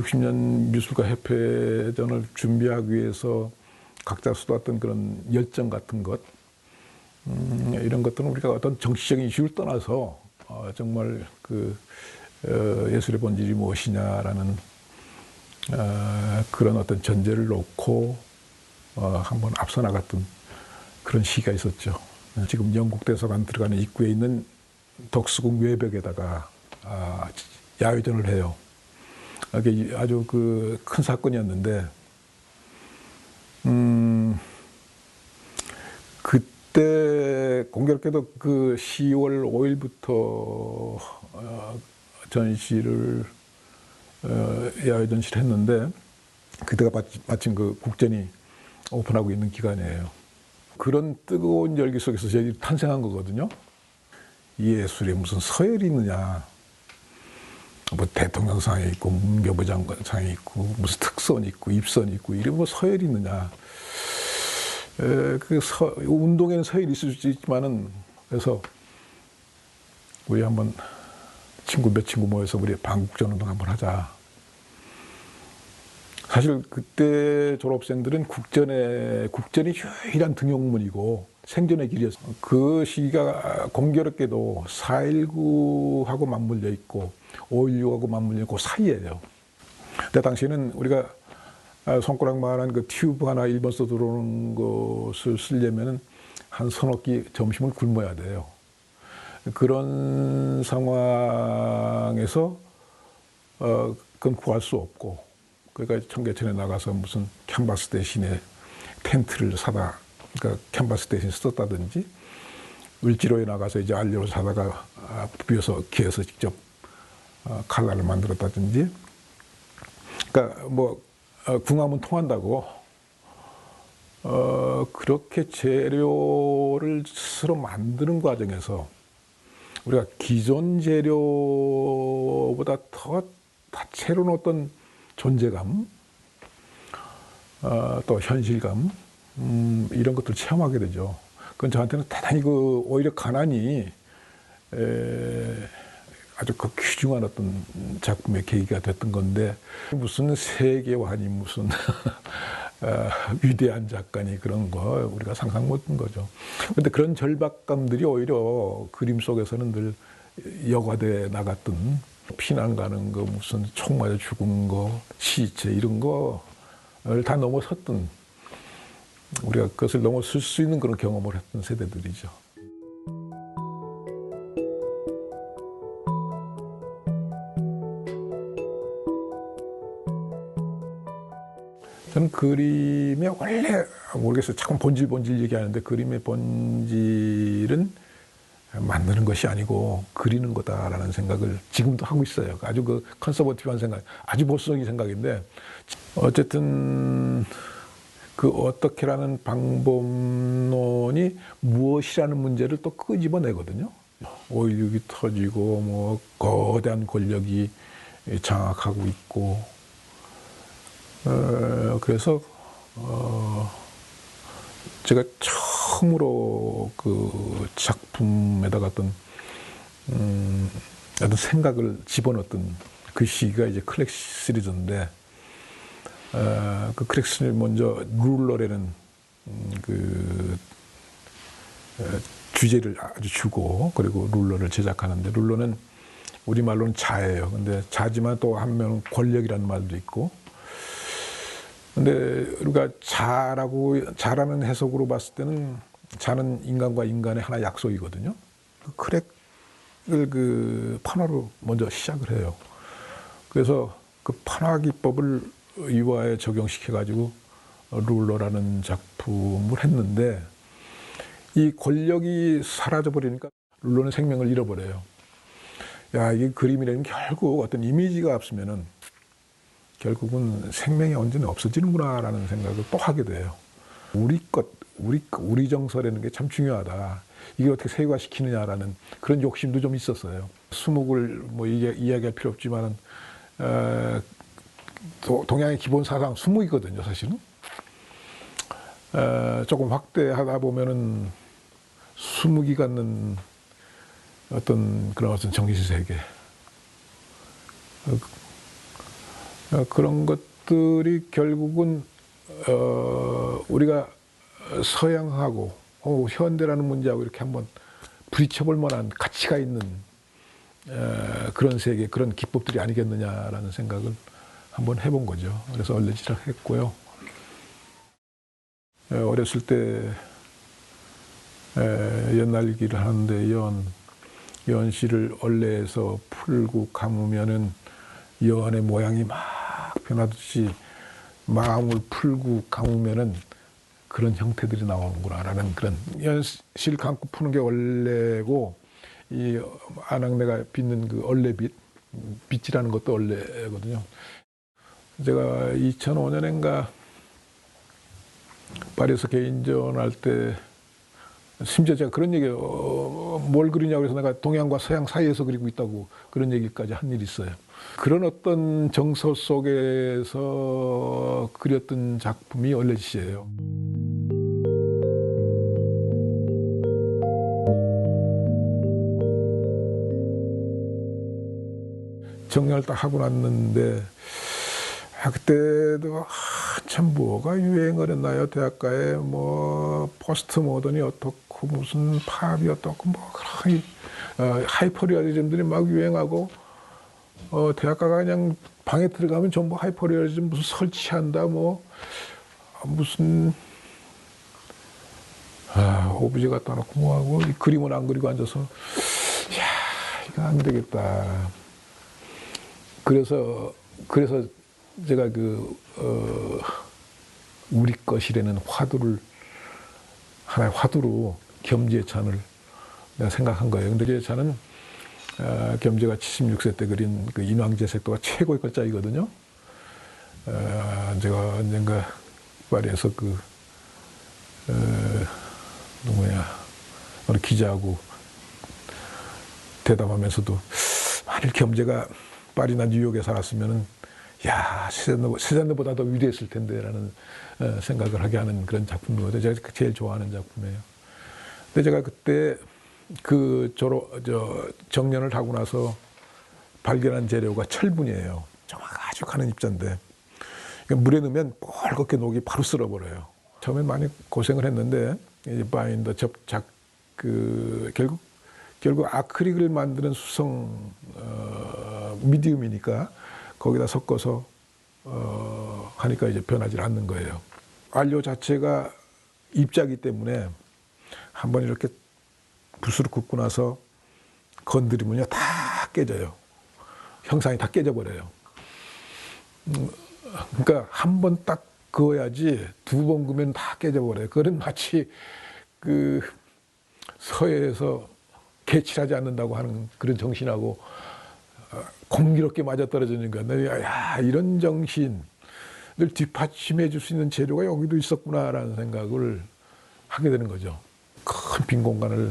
60년 미술가 협회전을 준비하기 위해서 각자 쏟았던 그런 열정 같은 것 음, 이런 것들은 우리가 어떤 정치적인 이슈를 떠나서 어, 정말 그 어, 예술의 본질이 무엇이냐라는 어, 그런 어떤 전제를 놓고 어, 한번 앞서 나갔던 그런 시기가 있었죠. 지금 영국 대사관 들어가는 입구에 있는 덕수궁 외벽에다가 아, 야외전을 해요. 아주 그 큰 사건이었는데, 음, 그때 공교롭게도 그 10월 5일부터 어, 전시를 어, 야외 전시를 했는데 그때가 마침 그 국전이 오픈하고 있는 기간이에요. 그런 뜨거운 열기 속에서 저희들이 탄생한 거거든요. 예술에 무슨 서열이 있느냐. 뭐 대통령상에 있고 문교부 장관상에 있고 무슨 특선 있고 입선 있고 이런 뭐 서열이 있느냐. 에, 그 서, 운동에는 서열이 있을 수 있지만은 그래서 우리 한번 친구 몇 친구 모여서 우리 방국전 운동 한번 하자. 사실 그때 졸업생들은 국전에 국전이 유일한 등용문이고 생존의 길이었어. 그 시기가 공교롭게도 4.19하고 맞물려 있고 5.16하고 맞물려 있고 사이에요. 근데 당시에는 우리가 손가락만한 그 튜브 하나 일본 서 들어오는 것을 쓰려면은 한 서너 끼 점심을 굶어야 돼요. 그런 상황에서 어 그건 구할 수 없고 그러니까 청계천에 나가서 무슨 캔버스 대신에 텐트를 사다 그러니까 캔버스 대신 썼다든지 을지로에 나가서 이제 알료를 사다가 부벼서 기어서 직접 어, 칼날을 만들었다든지 그러니까 뭐 어, 궁합은 통한다고 어, 그렇게 재료를 스스로 만드는 과정에서 우리가 기존 재료보다 더 다채로운 어떤 존재감, 어, 또 현실감, 음, 이런 것들을 체험하게 되죠. 그건 저한테는 대단히 그 오히려 가난이 에, 아주 그 귀중한 어떤 작품의 계기가 됐던 건데 무슨 세계관이 무슨 어, 위대한 작가니 그런 거 우리가 상상 못한 거죠. 근데 그런 절박감들이 오히려 그림 속에서는 늘 여과돼 나갔던 피난 가는 거 무슨 총 맞아 죽은 거 시체 이런 거를 다 넘어섰던 우리가 그것을 넘어설 수 있는 그런 경험을 했던 세대들이죠. 저는 그림의 원래 모르겠어요. 자꾸 본질 본질 얘기하는데 그림의 본질은 만드는 것이 아니고 그리는 거다라는 생각을 지금도 하고 있어요. 아주 그 컨서버티브한 생각, 아주 보수적인 생각인데 어쨌든 그 어떻게라는 방법론이 무엇이라는 문제를 또 끄집어내거든요. 5.16이 터지고 뭐 거대한 권력이 장악하고 있고 어, 그래서 어, 제가 처음으로 그 작품에다가 어떤 음, 어떤 생각을 집어넣었던 그 시기가 이제 클렉 시리즈인데 어, 그 클렉 시리즈 먼저 룰러라는 음, 그 어, 주제를 아주 주고 그리고 룰러를 제작하는데 룰러는 우리말로는 자예요. 근데 자지만 또 한면 권력이라는 말도 있고 근데 우리가 자라고 자라는 해석으로 봤을 때는 자는 인간과 인간의 하나 약속이거든요. 그 크랙을 그 판화로 먼저 시작을 해요. 그래서 그 판화 기법을 이화에 적용시켜 가지고 룰러라는 작품을 했는데 이 권력이 사라져 버리니까 룰러는 생명을 잃어버려요. 야, 이 그림이라는 결국 어떤 이미지가 없으면은 결국은 생명이 언제나 없어지는구나라는 생각을 또 하게 돼요. 우리 것, 우리 우리 정서라는 게 참 중요하다. 이게 어떻게 세계화시키느냐라는 그런 욕심도 좀 있었어요. 수목을 뭐 이게 이야기할 필요 없지만은 어, 도, 동양의 기본 사상 수목이거든요, 사실은. 어, 조금 확대하다 보면은 수목이 갖는 어떤 그런 어떤 정신 세계. 어, 그런 것들이 결국은 어, 우리가 서양하고 어, 현대라는 문제하고 이렇게 한번 부딪혀볼 만한 가치가 있는 에, 그런 세계, 그런 기법들이 아니겠느냐라는 생각을 한번 해본 거죠. 그래서 얼레지를 했고요. 에, 어렸을 때 에, 연날기를 하는데 연, 연씨를 얼레에서 풀고 감으면은 연의 모양이 막 변하듯이 마음을 풀고 감으면은 그런 형태들이 나오는구나라는 그런 연실 감고 푸는 게 원래고 이 안악내가 빚는 그 얼레빛 빚이라는 것도 얼레거든요. 제가 2005년인가 파리에서 개인전 할 때 심지어 제가 그런 얘기 어, 뭘 그리냐고 그래서 내가 동양과 서양 사이에서 그리고 있다고 그런 얘기까지 한 일이 있어요. 그런 어떤 정서 속에서 그렸던 작품이 얼레짓이에요. 정리를 딱 하고 났는데 아, 그때도 한참 뭐가 유행을 했나요? 대학가에 뭐 포스트 모던이 어떻고 무슨 팝이 어떻고 뭐 그런 어, 하이퍼리얼리즘들이 막 유행하고 어, 대학가가 그냥 방에 들어가면 전부 하이퍼리얼리즘 무슨 설치한다 뭐 무슨 아, 오브제 갖다 놓고 뭐하고 이 그림은 안 그리고 앉아서 야 이거 안 되겠다. 그래서 그래서 제가 그 어, 우리 것이라는 화두를 하나의 화두로 겸지의 찬을 내가 생각한 거예요. 근데 그 찬은 어, 겸지가 76세 때 그린 그 인왕제 색도가 최고의 글자이거든요. 어, 제가 언젠가 파리에서 그 어, 누구야 어느 기자하고 대담하면서도 만일 겸제가 파리나 뉴욕에 살았으면은 야 세잔느보다 더 위대했을 텐데라는 어, 생각을 하게 하는 그런 작품이거든요. 제가 제일 좋아하는 작품이에요. 근데 제가 그때 그 졸업 저 정년을 하고 나서 발견한 재료가 철분이에요. 아주 가는 입자인데 물에 넣으면 뻘겋게 녹이 바로 쓸어버려요. 처음엔 많이 고생을 했는데 이 바인더 접착 그 결국 결국 아크릴을 만드는 수성 어, 미디움이니까 거기다 섞어서 어, 하니까 이제 변하지 않는 거예요. 안료 자체가 입자기 때문에 한번 이렇게 붓으로 굽고 나서 건드리면요 다 깨져요. 형상이 다 깨져버려요. 음, 그러니까 한 번 딱 그어야지 두 번 그으면 다 깨져버려요. 그건 마치 그 서해에서 개칠하지 않는다고 하는 그런 정신하고 어, 공기롭게 맞아 떨어지는 거야. 야 이런 정신을 뒷받침해 줄 수 있는 재료가 여기도 있었구나라는 생각을 하게 되는 거죠. 큰 빈 공간을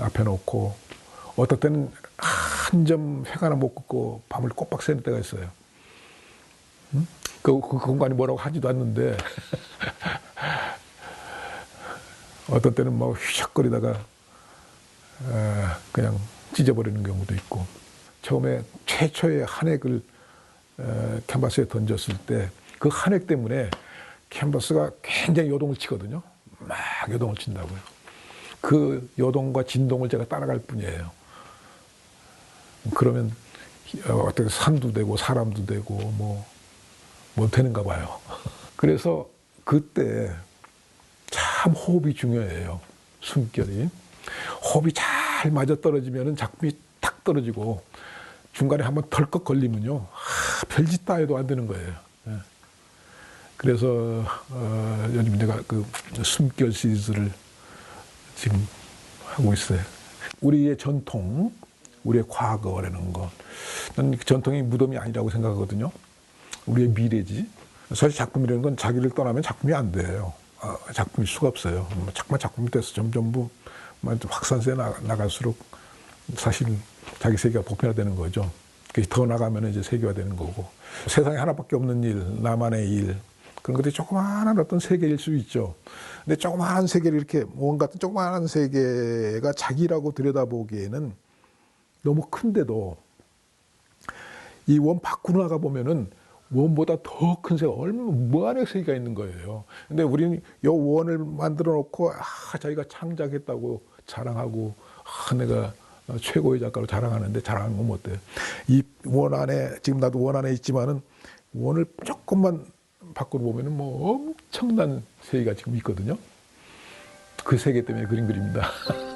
앞에 놓고 어떨 때는 한점 획하나 못 긋고 밤을 꼬박 새는 때가 있어요. 응? 그, 그 공간이 뭐라고 하지도 않는데 어떤 때는 막 휘적거리다가 그냥 찢어버리는 경우도 있고 처음에 최초의 한획을 캔버스에 던졌을 때 그 한획 때문에 캔버스가 굉장히 요동을 치거든요. 막 요동을 친다고요. 그 요동과 진동을 제가 따라갈 뿐이에요. 그러면 어떻게 산도 되고 사람도 되고 뭐, 뭐 되는가 봐요. 그래서 그때 참 호흡이 중요해요. 숨결이. 호흡이 잘 맞아 떨어지면 작품이 탁 떨어지고 중간에 한번 덜컥 걸리면요. 아, 별짓 다 해도 안 되는 거예요. 예. 그래서 어, 요즘 내가 그 숨결 시리즈를 지금 하고 있어요. 우리의 전통, 우리의 과거라는 것. 난 전통이 무덤이 아니라고 생각하거든요. 우리의 미래지. 사실 작품이라는 건 자기를 떠나면 작품이 안 돼요. 어, 작품일 수가 없어요. 자꾸만 작품이 돼서 점점 확산세 나갈수록 사실 자기 세계가 보편화되는 거죠. 더 나가면 이제 세계화되는 거고 세상에 하나밖에 없는 일, 나만의 일 그런 것들이 조그마한 어떤 세계일 수 있죠. 근데 조그마한 세계를 이렇게 뭔 같은 조그마한 세계가 자기라고 들여다보기에는 너무 큰데도 이 원 밖으로 나가 보면은 원보다 더 큰 세계, 얼마 무한의 세계가 있는 거예요. 근데 우리는 요 원을 만들어 놓고 아, 자기가 창작했다고 자랑하고 아, 내가 최고의 작가로 자랑하는데 자랑하는 건 못돼요. 이 원 안에 지금 나도 원 안에 있지만은 원을 조금만 밖으로 보면은 뭐 엄청난 세계가 지금 있거든요. 그 세계 때문에 그림 그립니다.